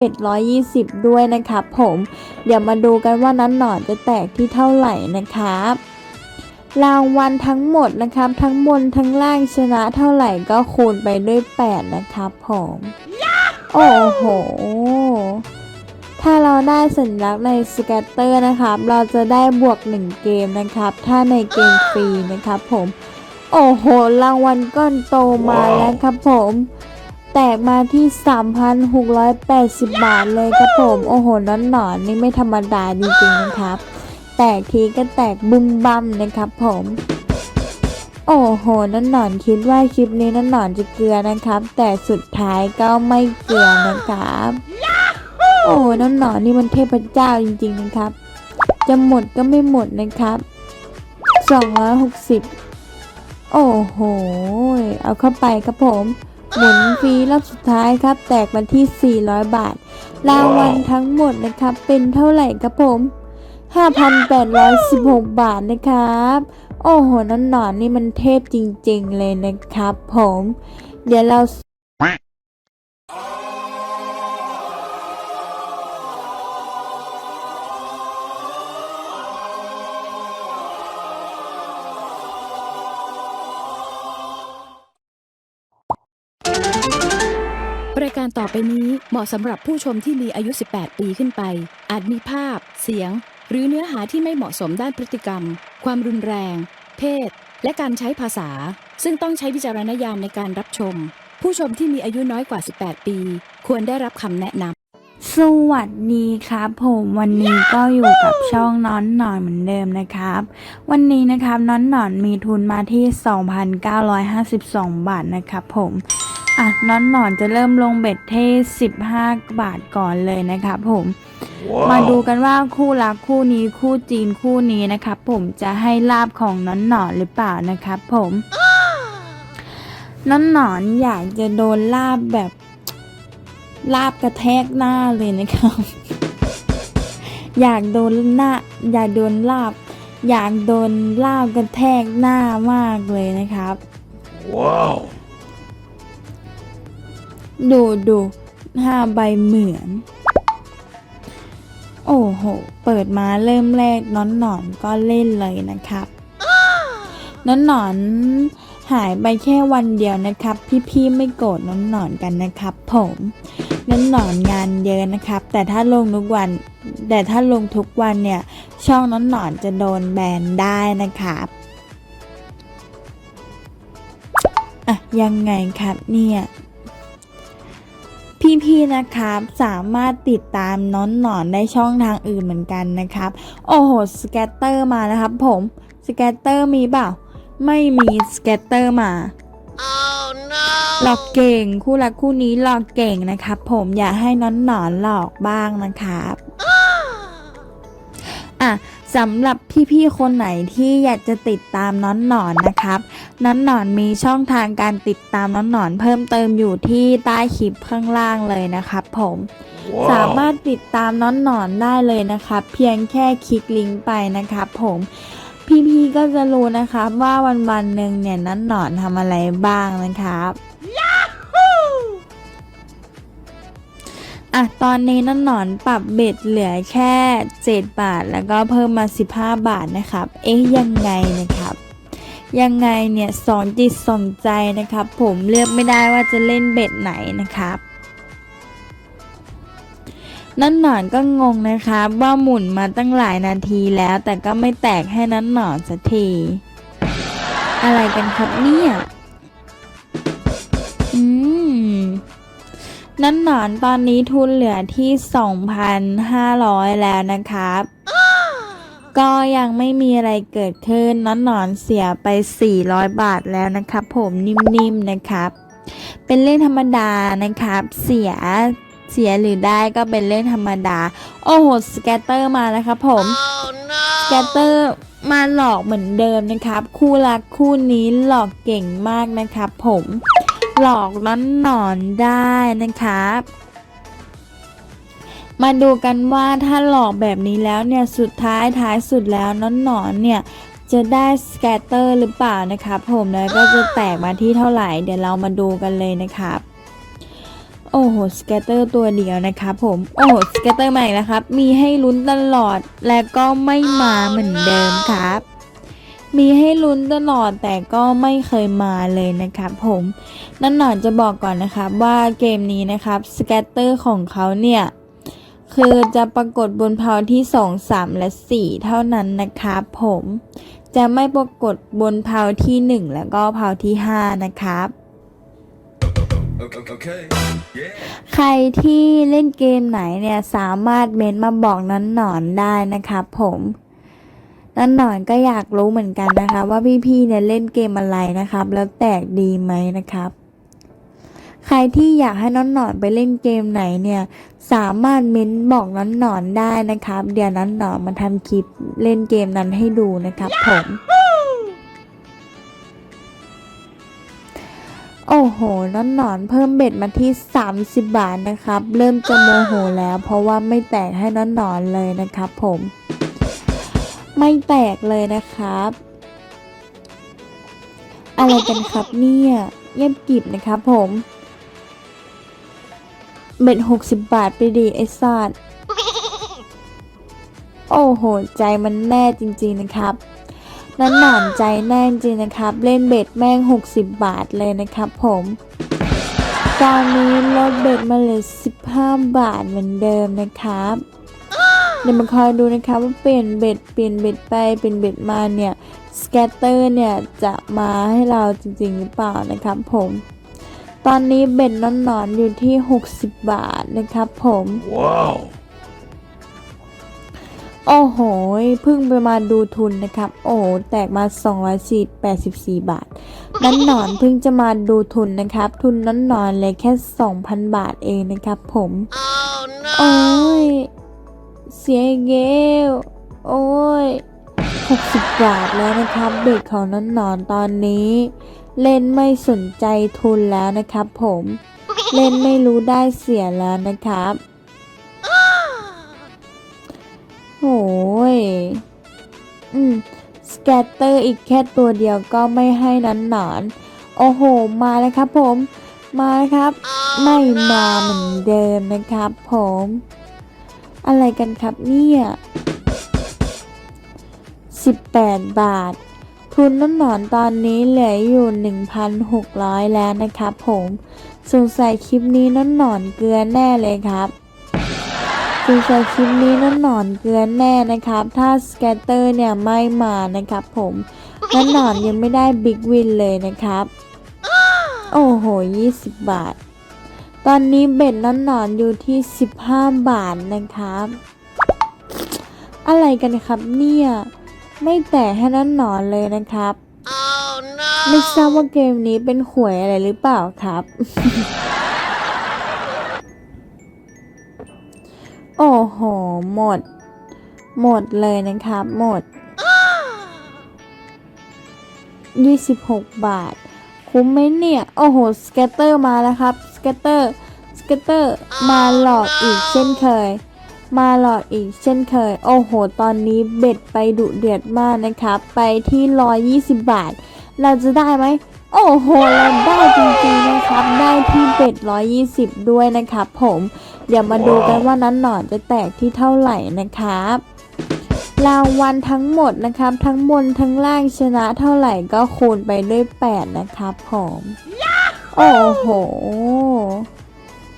เบ็ด120 ด้วยนะครับผม เดี๋ยวมาดูกันว่านั้นหนอนจะแตกที่เท่าไหร่นะครับ รางวัลทั้งหมดนะครับ ทั้งบนทั้งล่างชนะเท่าไหร่ก็คูณไปด้วย 8 นะครับผม โอ้โห ถ้าเราได้สัญลักษณ์ในสแกตเตอร์นะครับ เราจะได้บวก 1 เกมนะครับ ถ้าในเกมฟรีนะครับผม โอ้โห รางวัลก้อนโตมาแล้วครับผม ตกมาที่ 3,680 บาทเลยครับผม โอ้โหนอนหนอนนี่ไม่ธรรมดาจริงๆนะครับ แตกทีก็แตกบึ้มบั้มนะครับผม โอ้โหนอนหนอนคิดว่าคลิปนี้นอนหนอนจะเกลือนะครับ แต่สุดท้ายก็ไม่เกลือนะครับ โอ้นอนหนอนนี่มันเทพเจ้าจริงๆนะครับ จะหมดก็ไม่หมดนะครับ 260 โอ้โห เอาเข้าไปครับผม หมุนฟรีรอบสุดท้ายครับ แตกมาที่ 400 บาท รางวัลทั้งหมดนะครับ เป็นเท่าไหร่ครับผม 5,816 บาทนะครับ โอ้โหนอนหนอนนี่มันเทพจริงๆเลยนะครับผม เดี๋ยวเรา รายการต่อไปนี้เหมาะสำหรับผู้ชมที่มีอายุ 18 ปีขึ้นไป อาจมีภาพ เสียง หรือเนื้อหาที่ไม่เหมาะสมด้านพฤติกรรม ความรุนแรง เพศ และการใช้ภาษา ซึ่งต้องใช้วิจารณญาณในการรับชม ผู้ชมที่มีอายุน้อยกว่า 18 ปี ควรได้รับคำแนะนำสวัสดีครับผมวันนี้ก็อยู่กับช่องน้อนหนอนเหมือนเดิมนะครับ วันนี้นะครับน้อนหนอนมีทุนมาที่ 2,952 บาทนะครับผม อะน้อนหนอนจะเริ่มลงเบ็ดเท่15 บาทก่อนเลยนะครับผมมาดูกันว่าคู่รักคู่นี้คู่จีนคู่นี้นะครับผมจะให้ลาบของน้อนหนอนหรือเปล่านะครับผมน้อนหนอนอยากจะโดนลาบแบบลาบกระแทกหน้าเลยนะครับ อยากโดนหน้า อยากโดนลาบ อยากโดนลาบกระแทกหน้ามากเลยนะครับ Wow. ดูดูห้าใบเหมือน โอ้โห เปิดมาเริ่มแรกน้อนหนอนก็เล่นเลยนะครับ น้อนหนอนหายไปแค่วันเดียวนะครับ พี่ๆไม่โกรธน้อนหนอนกันนะครับ ผมน้อนหนอนงานเยอะนะครับ แต่ถ้าลงทุกวัน แต่ถ้าลงทุกวันเนี่ย ช่องน้อนหนอนจะโดนแบนได้นะครับอะยังไงครับเนี่ย พี่ๆนะครับ สามารถติดตามน้อนหนอนได้ช่องทางอื่นเหมือนกันนะครับ โอ้โหสแกตเตอร์มานะครับ ผมสแกตเตอร์มีเปล่า ไม่มีสแกตเตอร์มา Oh no. หลอกเก่งคู่รักคู่นี้หลอกเก่งนะครับ ผมอย่าให้น้อนหนอนหลอกบ้างนะครับอะ สำหรับพี่ๆ คนไหนที่อยากจะติดตามน้อนหนอนนะครับ น้อนหนอนมีช่องทางการติดตามน้อนหนอนเพิ่มเติมอยู่ที่ใต้คลิปข้างล่างเลยนะครับผม สามารถติดตามน้อนหนอนได้เลยนะครับ เพียงแค่คลิกลิงก์ไปนะครับผมพี่ๆก็จะรู้นะครับว่าวันวันๆหนึ่งเนี่ยน้อนหนอนทำอะไรบ้างนะครับ อะตอนนี้น้อนหนอนปรับเบ็ดเหลือแค่ 7 บาท แล้วก็เพิ่มมา 15 บาทนะครับ เอ๊ะยังไงนะครับ ยังไงเนี่ยสองจิตสองใจนะครับ ผมเลือกไม่ได้ว่าจะเล่นเบ็ดไหนนะครับนั่นหนอนก็งงนะครับ ว่าหมุนมาตั้งหลายนาทีแล้วแต่ก็ไม่แตกให้นั้นหนอนสักที อะไรกันครับเนี่ย นั่นหนอนตอนนี้ทุนเหลือที่ 2,500 แล้วนะครับ ก็ยังไม่มีอะไรเกิดขึ้นนั่นหนอนเสียไป 400 บาทแล้วนะครับ ผมนิ่มๆนะครับ เป็นเรื่องธรรมดานะครับ เสียเสียหรือได้ก็เป็นเรื่องธรรมดา โอ้โหสแกตเตอร์มาแล้วครับผม Oh สแกตเตอร์มาหลอกเหมือนเดิมนะครับ คู่รักคู่นี้หลอกเก่งมากนะครับผม หลอกล้อนหนอนได้นะครับ มาดูกันว่าถ้าหลอกแบบนี้แล้วเนี่ยสุดท้ายท้ายสุดแล้วน้อนหนอนเนี่ยจะได้สแกตเตอร์หรือเปล่านะครับผมแล้วก็จะแตกมาที่เท่าไหร่เดี๋ยวเรามาดูกันเลยนะครับโอ้โหสเกตเตอร์ตัวเดียวนะครับผมโอ้โหสเกตเตอร์ใหม่นะครับ มีให้ลุ้นตลอดและก็ไม่มาเหมือนเดิมครับ มีให้ลุ้นตลอดแต่ก็ไม่เคยมาเลยนะครับผมนั่นหนอนจะบอกก่อนนะครับว่าเกมนี้นะครับสเกตเตอร์ของเขาเนี่ย คือจะปรากฏบนเพาที่ 2 3 และ 4 เท่านั้นนะครับผมจะไม่ปรากฏบนเพาที่ 1 แล้วก็เพาที่ 5 นะครับ Okay. okay. Yeah. ใครที่เล่นเกมไหนเนี่ยสามารถเม้นมาบอกนั้นหนอนได้นะครับผม นั้นหนอนก็อยากรู้เหมือนกันนะคะว่าพี่ๆเนี่ยเล่นเกมอะไรนะครับ แล้วแตกดีไหมนะครับใครที่อยากให้น้องหนอนไปเล่นเกมไหนเนี่ย สามารถเม้นบอกน้องหนอนได้นะครับ เดี๋ยวน้องหนอนมาทำคลิปเล่นเกมนั้นให้ดูนะครับผมโอ้โหน้อนหนอนเพิ่มเบ็ดมาที่ 30 บาทนะครับ เริ่มจะโมโหแล้ว เพราะว่าไม่แตกให้น้อนหนอนเลยนะครับผม ไม่แตกเลยนะครับ อะไรกันครับเนี่ยเงียบกริบนะครับผมเบ็ด60บบาทไปดีไอ้สัตว์โอ้โห ใจมันแน่จริงๆนะครับ นั้นหนานใจแน่จริงนะครับ เล่นเบ็ดแม่ง 60 บาทเลยนะครับผมตอนนี้ลดเบ็ดมาเหลือ15 บาทเหมือนเดิมนะครับ เดี๋ยวมาคอยดูนะครับว่าเปลี่ยนเบ็ดเปลี่ยนเบ็ดไปเปลี่ยนเบ็ดมาเนี่ยสแกตเตอร์เนี่ยจะมาให้เราจริงๆหรือเปล่านะครับผมตอนนี้เบ็ดนอนๆอยู่ที่ 60 บาทนะครับผม Wow. โอ้โหเพิ่งไปมาดูทุนนะครับ โอ้โหแตกมา284 บาทนั้นหนอนเพิ่งจะมาดูทุนนะครับ ทุนนั้นหนอนเลยแค่ 2,000 บาทเองนะครับผม Oh โอ้ no. ยเสียอีกเกลโอ้ย60บาทแล้วนะครับเบ็ดของนั้นหนอนตอนนี้ เล่นไม่สนใจทุนแล้วนะครับ ผมเล่นไม่รู้ได้เสียแล้วนะครับโอ้ยอืมสแกตเตอร์อีกแค่ตัวเดียวก็ไม่ให้นั้นหนอน โอ้โห มาแล้วครับผม มาครับ ไม่มาเหมือนเดิมนะครับผม อะไรกันครับเนี่ย 18 บาท ทุนน้ำหนอนตอนนี้เหลืออยู่ 1,600 แล้วนะครับผมสงสัยคลิปนี้น้ำหนอนเกลือแน่เลยครับสงสัยคลิปนี้น้ำหนอนเกลือแน่นะครับ ถ้าสแกตเตอร์เนี่ยไม่มานะครับผมน้ำหนอนยังไม่ได้บิ๊กวินเลยนะครับ โอ้โห 20 บาท ตอนนี้เบ็ดน้ำหนอนอยู่ที่ 15 บาทนะครับ อะไรกันครับเนี่ย ไม่แตะให้น้ำหนอนเลยนะครับ Oh ไม่ทราบว่าเกมนี้เป็นหวยอะไรหรือเปล่าครับ โอ้โห หมด หมดเลยนะครับ หมด 26 บาท คุ้มไหมเนี่ย โอ้โห สเกตเตอร์มาแล้วครับส ตเตอร์ สเกตเตอร์ มาหลอกอีกเช่นเคย มาหลอกอีกเช่นเคย โอ้โห ตอนนี้เบ็ดไปดุเดือดมากนะครับ ไปที่ 120 บาท เราจะได้ไหม โอ้โห เราได้จริงๆนะครับ ได้ที่เบ็ด120 ด้วยนะครับผม เดี๋ยวมาดูกันว่านั้นหนอนจะแตกที่เท่าไหร่นะครับรางวัลทั้งหมดนะครับ ทั้งบนทั้งล่างชนะเท่าไหร่ก็คูณไปด้วย 8 นะครับผม โอ้โห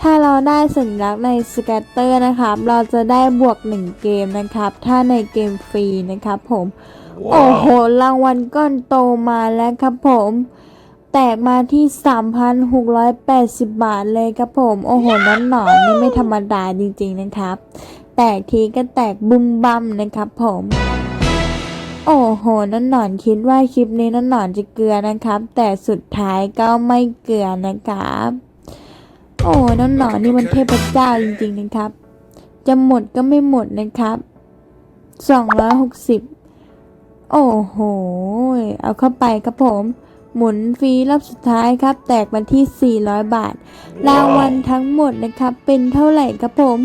ถ้าเราได้สัญลักษณ์ในสแกตเตอร์นะครับ เราจะได้บวก 1 เกมนะครับ ถ้าในเกมฟรีนะครับผม โอ้โห Wow. รางวัลก้อนโตมาแล้วครับผม แตกมาที่ 3,680 บาทเลยครับผม โอ้โหน้ำหนอนนี่ไม่ธรรมดาจริงๆนะครับ แตกทีก็แตกบุ้มบั้มนะครับผม โอ้โหน้ำหนอนคิดว่าคลิปนี้น้ำหนอนจะเกลือนะครับ แต่สุดท้ายก็ไม่เกลือนะครับ โอ้น้ำหนอนนี่มันเทพเจ้าจริงๆนะครับ จะหมดก็ไม่หมดนะครับ260โอ้โห เอาเข้าไปครับผม หมุนฟรีรอบสุดท้ายครับ แตกมาที่ 400 บาท รางวัลทั้งหมดนะครับ เป็นเท่าไหร่ครับผม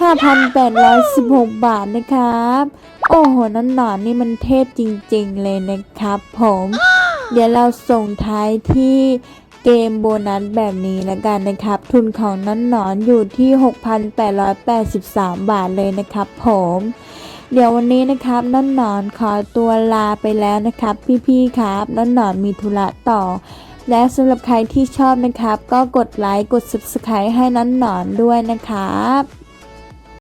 5,816 บาทนะครับ โอ้โหน้ำหนอนนี่มันเทพจริงๆเลยนะครับผม เดี๋ยวเราส่งท้ายที่เกมโบนัสแบบนี้ละกันนะครับ ทุนของน้อนหนอนอยู่ที่ 6,883 บาทเลยนะครับผมเดี๋ยววันนี้นะครับน้อนหนอนขอตัวลาไปแล้วนะครับ พี่ๆครับน้อนหนอนมีธุระต่อ และสำหรับใครที่ชอบนะครับ ก็กดไลค์กด subscribe ให้น้อนหนอนด้วยนะครับ